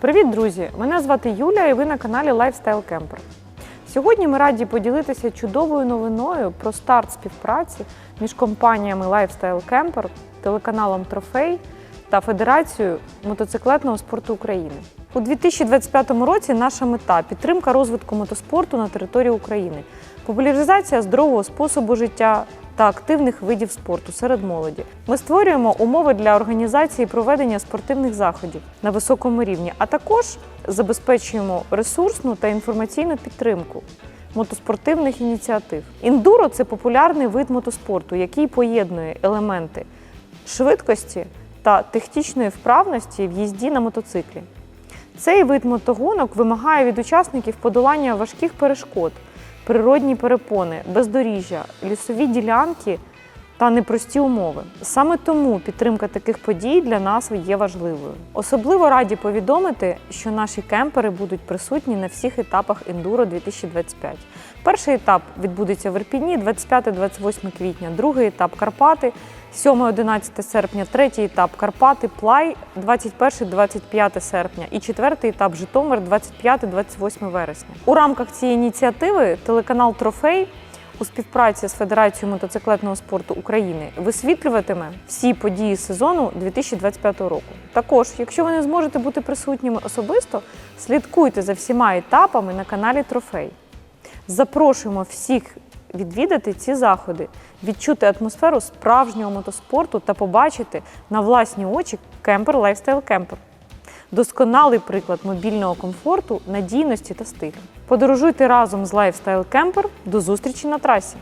Привіт, друзі! Мене звати Юля і ви на каналі Lifestyle Camper. Сьогодні ми раді поділитися чудовою новиною про старт співпраці між компаніями Lifestyle Camper, телеканалом Трофей та Федерацією мотоциклетного спорту України. У 2025 році наша мета підтримка розвитку мотоспорту на території України, популяризація здорового способу життя та активних видів спорту серед молоді. Ми створюємо умови для організації проведення спортивних заходів на високому рівні, а також забезпечуємо ресурсну та інформаційну підтримку мотоспортивних ініціатив. Індуро це популярний вид мотоспорту, який поєднує елементи швидкості та технічної вправності в їзді на мотоциклі. Цей вид мотогонок вимагає від учасників подолання важких перешкод, природні перепони, бездоріжжя, лісові ділянки та непрості умови. Саме тому підтримка таких подій для нас є важливою. Особливо раді повідомити, що наші кемпери будуть присутні на всіх етапах ендуро 2025. Перший етап відбудеться в Ірпіні 25-28 квітня, другий етап Карпати 7-11 серпня, третій етап Карпати, Плай 21-25 серпня і четвертий етап Житомир 25-28 вересня. У рамках цієї ініціативи телеканал Трофей у співпраці з Федерацією мотоциклетного спорту України висвітлюватиме всі події сезону 2025 року. Також, якщо ви не зможете бути присутніми особисто, слідкуйте за всіма етапами на каналі Трофей. Запрошуємо всіх відвідати ці заходи, відчути атмосферу справжнього мотоспорту та побачити на власні очі кемпер Lifestyle Camper. Досконалий приклад мобільного комфорту, надійності та стилю. Подорожуйте разом з Lifestyle Camper. До зустрічі на трасі!